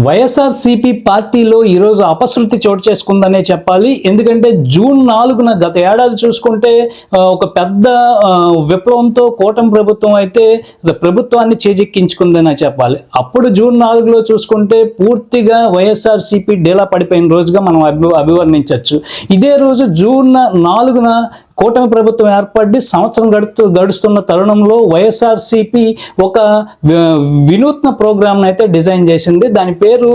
వైఎస్ఆర్సీపీ పార్టీలో ఈరోజు అపశృతి చోటు చేసుకుందనే చెప్పాలి. ఎందుకంటే జూన్ నాలుగున గత ఏడాది చూసుకుంటే ఒక పెద్ద విప్లవంతో కూటమి ప్రభుత్వం అయితే ప్రభుత్వాన్ని చేజెక్కించుకుందనే చెప్పాలి. అప్పుడు జూన్ నాలుగులో చూసుకుంటే పూర్తిగా వైఎస్ఆర్సీపీ డేలా పడిపోయిన రోజుగా మనం అభి అభివర్ణించవచ్చు ఇదే రోజు జూన్ నాలుగున కూటమి ప్రభుత్వం ఏర్పడి సంవత్సరం గడుతూ గడుస్తున్న తరుణంలో వైఎస్ఆర్సిపి ఒక వినూత్న ప్రోగ్రామ్ను అయితే డిజైన్ చేసింది. దాని పేరు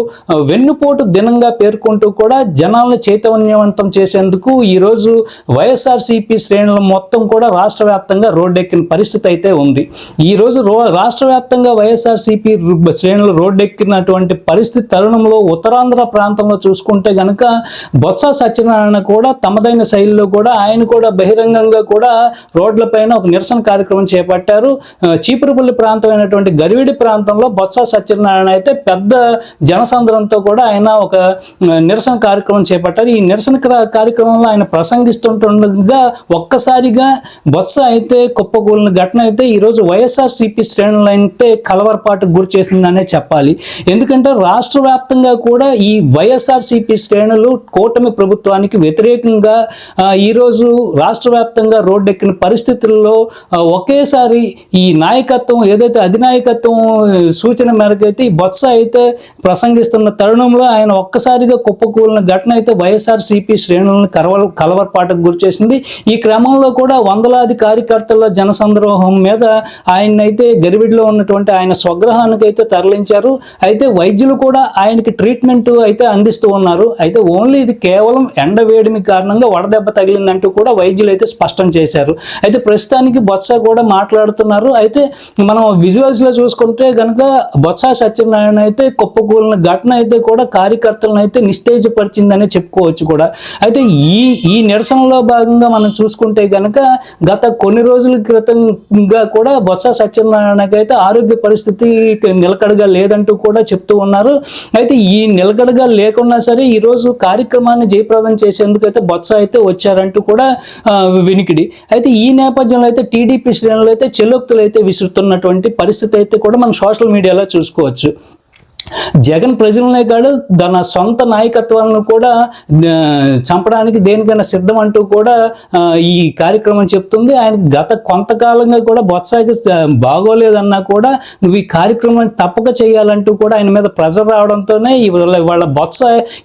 వెన్నుపోటు దినంగా పేర్కొంటూ కూడా జనాలను చైతన్యవంతం చేసేందుకు ఈరోజు వైఎస్ఆర్సిపి శ్రేణులు మొత్తం కూడా రాష్ట్ర వ్యాప్తంగా రోడ్డెక్కిన పరిస్థితి అయితే ఉంది. ఈ రోజు రో రాష్ట్ర వ్యాప్తంగా వైఎస్ఆర్సిపి శ్రేణులు రోడ్డెక్కినటువంటి పరిస్థితి తరుణంలో ఉత్తరాంధ్ర ప్రాంతంలో చూసుకుంటే గనక బొత్స సత్యనారాయణ కూడా తమదైన శైలిలో కూడా ఆయన కూడా బహిరంగంగా కూడా రోడ్లపైన ఒక నిరసన కార్యక్రమం చేపట్టారు. చీపురుపల్లి ప్రాంతం అయినటువంటి గరివిడి ప్రాంతంలో బొత్స సత్యనారాయణ అయితే పెద్ద జనసంద్రంతో కూడా ఆయన ఒక నిరసన కార్యక్రమం చేపట్టారు. ఈ నిరసన కార్యక్రమంలో ఆయన ప్రసంగిస్తుంటుండగా ఒక్కసారిగా బొత్స అయితే కుప్పకూలిన ఘటన అయితే ఈరోజు వైఎస్ఆర్సీపీ శ్రేణులు అయితే కలవరపాటుకు గురి చేసిందనే చెప్పాలి. ఎందుకంటే రాష్ట్ర వ్యాప్తంగా కూడా ఈ వైఎస్ఆర్సీపీ శ్రేణులు కూటమి ప్రభుత్వానికి వ్యతిరేకంగా ఈరోజు రాష్ట్ర రాష్ట్ర వ్యాప్తంగా రోడ్డెక్కిన పరిస్థితుల్లో ఒకేసారి ఈ నాయకత్వం ఏదైతే అధినాయకత్వం సూచన మేరకు అయితే ఈ బొత్స అయితే ప్రసంగిస్తున్న తరుణంలో ఆయన ఒక్కసారిగా కుప్పకూలిన ఘటన అయితే వైఎస్ఆర్సీపీ శ్రేణులను కలవర కలవరపాటకు గురి చేసింది. ఈ క్రమంలో కూడా వందలాది కార్యకర్తల జనసంద్రోహం మీద ఆయన అయితే ఉన్నటువంటి ఆయన స్వగ్రహానికి అయితే తరలించారు. అయితే వైద్యులు కూడా ఆయనకి ట్రీట్మెంట్ అయితే అందిస్తూ ఉన్నారు. అయితే ఓన్లీ ఇది కేవలం ఎండ వేడిమి కారణంగా వడదెబ్బ తగిలిందంటూ కూడా వైద్యులు అయితే స్పష్టం చేశారు. అయితే ప్రస్తుతానికి బొత్స కూడా మాట్లాడుతున్నారు. అయితే మనం విజువల్స్లో చూసుకుంటే కనుక బొత్స సత్యనారాయణ అయితే కుప్పకూలిన ఘటన అయితే కూడా కార్యకర్తలను అయితే నిస్తేజపరిచిందనే చెప్పుకోవచ్చు కూడా. అయితే ఈ ఈ నిరసనలో భాగంగా మనం చూసుకుంటే కనుక గత కొన్ని రోజుల క్రితంగా కూడా బొత్స సత్యనారాయణకి అయితే ఆరోగ్య పరిస్థితి నిలకడగా లేదంటూ కూడా చెప్తూ ఉన్నారు. అయితే ఈ నిలకడగా లేకున్నా సరే ఈ రోజు కార్యక్రమాన్ని జయప్రదం చేసేందుకు అయితే బొత్స అయితే వచ్చారంటూ కూడా వినికిడి. అయితే ఈ నేపథ్యంలో అయితే టీడీపీ శ్రేణులు అయితే చెల్లొక్తులు అయితే విసురుతున్నటువంటి పరిస్థితి అయితే కూడా మనం సోషల్ మీడియాలో చూసుకోవచ్చు. జగన్ ప్రజలనే కాదు తన సొంత నాయకత్వాలను కూడా చంపడానికి దేనికైనా సిద్ధం అంటూ కూడా ఈ కార్యక్రమం చెప్తుంది. ఆయన గత కొంతకాలంగా కూడా బొత్సాయికి బాగోలేదన్నా కూడా నువ్వు ఈ కార్యక్రమాన్ని తప్పక చేయాలంటూ కూడా ఆయన మీద ప్రెజర్ రావడంతోనే ఇవాళ వాళ్ళ బొత్స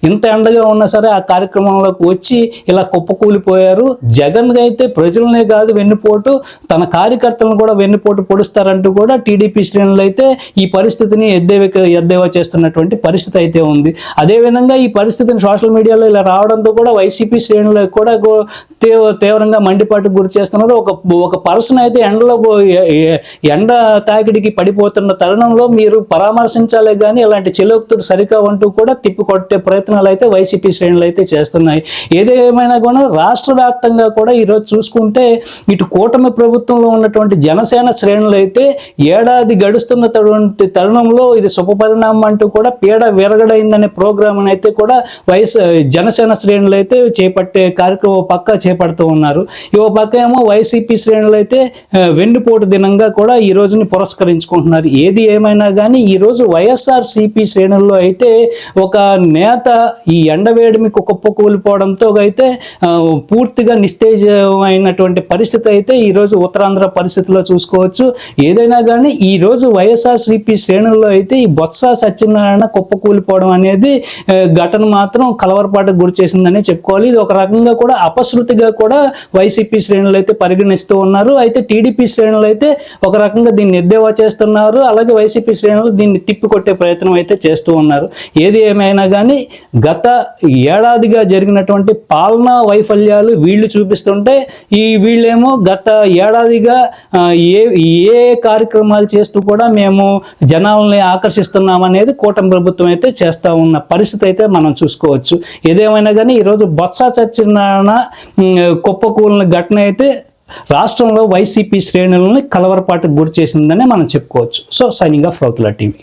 ఇంత ఎండగా ఉన్నా సరే ఆ కార్యక్రమంలోకి వచ్చి ఇలా కుప్పకూలిపోయారు. జగన్ అయితే ప్రజలనే కాదు వెన్నుపోటు తన కార్యకర్తలను కూడా వెన్నుపోటు పొడుస్తారంటూ కూడా టీడీపీ శ్రేణులు అయితే ఈ పరిస్థితిని ఎద్దేవ ఎద్దేవా చేస్తున్నటువంటి పరిస్థితి అయితే ఉంది. అదేవిధంగా ఈ పరిస్థితిని సోషల్ మీడియాలో ఇలా రావడంతో కూడా వైసీపీ శ్రేణులకు కూడా తీవ్రంగా మండిపాటుకు గురి చేస్తున్నారు. ఒక ఒక పర్సన్ అయితే ఎండలో ఎండ తాకిడికి పడిపోతున్న తరుణంలో మీరు పరామర్శించాలే కానీ ఇలాంటి చెలోక్తుడు ఉంటూ కూడా తిప్పికొట్టే ప్రయత్నాలు అయితే వైసీపీ శ్రేణులు అయితే చేస్తున్నాయి. ఏదేమైనా కూడా రాష్ట్ర వ్యాప్తంగా కూడా ఈరోజు చూసుకుంటే ఇటు కూటమి ప్రభుత్వంలో ఉన్నటువంటి జనసేన శ్రేణులు అయితే ఏడాది గడుస్తున్నటువంటి తరుణంలో ఇది శుభపరిణామం అంటూ కూడా పీడ విరగడైందనే ప్రోగ్రామ్ అయితే కూడా వైఎస్ జనసేన శ్రేణులు అయితే చేపట్టే కార్యక్రమం పక్క చేపడుతూ ఉన్నారు. ఓ పక్క ఏమో వైసీపీ శ్రేణులు అయితే వెన్నుపోటు దినంగా కూడా ఈ రోజుని పురస్కరించుకుంటున్నారు. ఏది ఏమైనా కానీ ఈ రోజు వైఎస్ఆర్ సిపి శ్రేణుల్లో అయితే ఒక నేత ఈ ఎండవేడిమికి కుప్పకూలిపోవడంతో అయితే పూర్తిగా నిస్తేజమైనటువంటి పరిస్థితి అయితే ఈ రోజు ఉత్తరాంధ్ర పరిస్థితిలో చూసుకోవచ్చు. ఏదైనా కానీ ఈ రోజు వైఎస్ఆర్ సిపి శ్రేణుల్లో అయితే ఈ బొత్స సత్యనారాయణ కుప్పకూలిపోవడం అనేది ఘటన మాత్రం కలవరపాటుకు గురి చేసిందని చెప్పుకోవాలి. ఇది ఒక రకంగా కూడా అపశృతిగా కూడా వైసీపీ శ్రేణులు అయితే పరిగణిస్తూ ఉన్నారు. అయితే టీడీపీ శ్రేణులు అయితే ఒక రకంగా దీన్ని ఎద్దేవా చేస్తున్నారు. అలాగే వైసీపీ శ్రేణులు దీన్ని తిప్పికొట్టే ప్రయత్నం అయితే చేస్తూ ఉన్నారు. ఏది ఏమైనా కానీ గత ఏడాదిగా జరిగినటువంటి పాలనా వైఫల్యాలు వీళ్ళు చూపిస్తుంటే ఈ వీళ్ళేమో గత ఏడాదిగా ఏ ఏ కార్యక్రమాలు చేస్తూ కూడా మేము జనాలని ఆకర్షిస్తున్నామనే అనేది కూటమి ప్రభుత్వం అయితే చేస్తూ ఉన్న పరిస్థితి అయితే మనం చూసుకోవచ్చు. ఏదేమైనా కానీ ఈరోజు బొత్స సత్యనారాయణ కుప్పకూలిన ఘటన అయితే రాష్ట్రంలో వైసీపీ శ్రేణులని కలవరపాటుకు గురి చేసిందని మనం చెప్పుకోవచ్చు. So signing off Rautula TV.